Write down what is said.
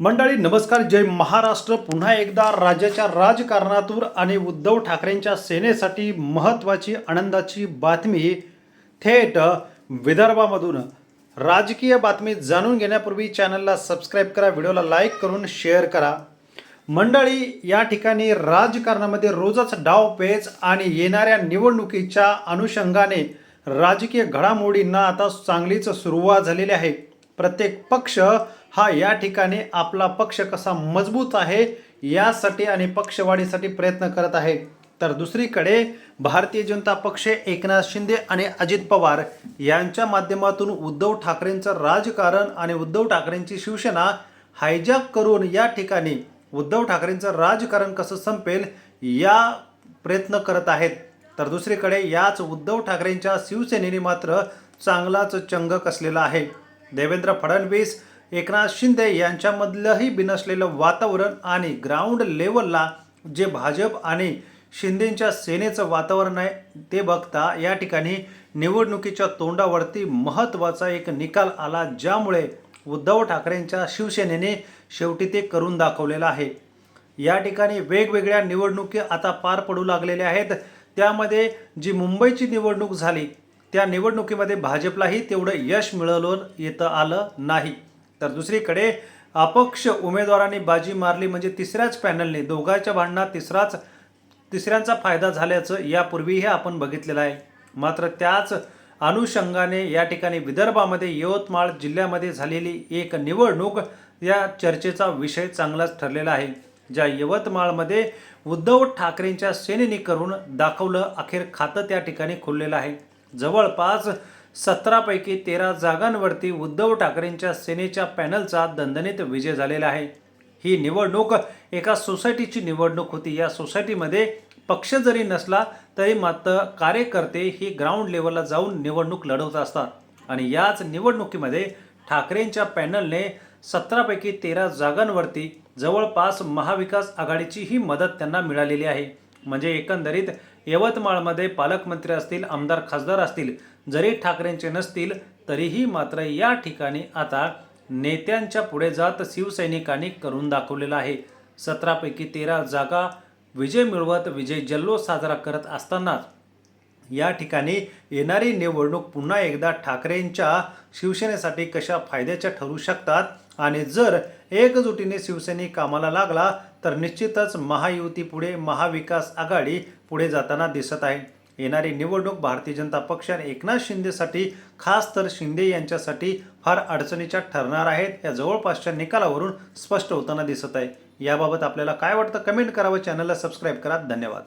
मंडळी नमस्कार. जय महाराष्ट्र. पुन्हा एकदा राज्याच्या राजकारणातून आणि उद्धव ठाकरेंच्या सेनेसाठी महत्त्वाची आनंदाची बातमी थेट विदर्भामधून. राजकीय बातमी जाणून घेण्यापूर्वी चॅनलला सबस्क्राईब करा व्हिडिओला लाईक करून शेअर करा. मंडळी या ठिकाणी राजकारणामध्ये रोजच डावपेच आणि येणाऱ्या निवडणुकीच्या अनुषंगाने राजकीय घडामोडींना आता चांगलीच सुरुवात झालेली आहे. प्रत्येक पक्ष हा या ठिकाणी आपला पक्ष कसा मजबूत आहे यासाठी आणि पक्षवाढीसाठी प्रयत्न करत आहे. तर दुसरीकडे भारतीय जनता पक्ष एकनाथ शिंदे आणि अजित पवार यांच्या माध्यमातून उद्धव ठाकरेंचं राजकारण आणि उद्धव ठाकरेंची शिवसेना हायजॅक करून या ठिकाणी उद्धव ठाकरेंचं राजकारण कसं संपेल या प्रयत्न करत आहेत. तर दुसरीकडे याच उद्धव ठाकरेंच्या शिवसेनेने मात्र चांगलाच चंग कसलेला आहे. देवेंद्र फडणवीस एकनाथ शिंदे यांच्यामधलंही बिनसलेलं वातावरण आणि ग्राउंड लेवलला जे भाजप आणि शिंदेच्या सेनेचं वातावरण आहे ते बघता या ठिकाणी निवडणुकीच्या तोंडावरती महत्त्वाचा एक निकाल आला ज्यामुळे उद्धव ठाकरेंच्या शिवसेनेने शेवटी ते करून दाखवलेलं आहे. या ठिकाणी वेगवेगळ्या निवडणुकी आता पार पडू लागलेल्या आहेत. त्यामध्ये जी मुंबईची निवडणूक झाली त्या निवडणुकीमध्ये भाजपलाही तेवढं यश मिळवलं येतं आलं नाही. तर दुसरीकडे अपक्ष उमेदवारांनी बाजी मारली म्हणजे तिसऱ्याच पॅनलने दोघांच्या भांडणात तिसराच तिसऱ्यांचा फायदा झाल्याचं यापूर्वीही आपण बघितलेलं आहे. मात्र त्याच अनुषंगाने या ठिकाणी विदर्भामध्ये यवतमाळ जिल्ह्यामध्ये झालेली एक निवडणूक या चर्चेचा विषय चांगलाच ठरलेला आहे. ज्या यवतमाळमध्ये उद्धव ठाकरेंच्या सेनेने करून दाखवलं अखेर खातं त्या ठिकाणी खुललेलं आहे. जवळपास सतरापैकी तेरा जागांवरती उद्धव ठाकरेंच्या सेनेच्या पॅनलचा दणदणीत विजय झालेला आहे. ही निवडणूक एका सोसायटीची निवडणूक होती. या सोसायटीमध्ये पक्ष जरी नसला तरी मात्र कार्यकर्ते ही ग्राउंड लेवलला जाऊन निवडणूक लढवत असतात. आणि याच निवडणुकीमध्ये ठाकरेंच्या पॅनलने सतरापैकी तेरा जागांवरती जवळपास महाविकास आघाडीची ही मदत त्यांना मिळालेली आहे. म्हणजे एकंदरीत यवतमाळमध्ये पालकमंत्री असतील आमदार खासदार असतील जरी ठाकरेंचे नसतील तरीही मात्र या ठिकाणी आता नेत्यांच्या पुढे जात शिवसैनिकांनी करून दाखवलेलं आहे. सतरापैकी तेरा जागा विजय मिळवत विजय जल्लोष साजरा करत असतानाच या ठिकाणी येणारी निवडणूक पुन्हा एकदा ठाकरेंच्या शिवसेनेसाठी कशा फायद्याच्या ठरू शकतात आणि जर एकजुटीने शिवसैनिक कामाला लागला तर निश्चितच महायुती पुढे महाविकास आघाडी पुढे जाताना दिसत आहे. येणारी निवडणूक भारतीय जनता पक्ष आणि एकनाथ शिंदेसाठी खास तर शिंदे यांच्यासाठी फार अडचणीच्या ठरणार आहेत. या जवळपासच्या निकालावरून स्पष्ट होताना दिसत आहे. याबाबत आपल्याला काय वाटतं? कमेंट करावं चॅनलला सबस्क्राईब करा. धन्यवाद.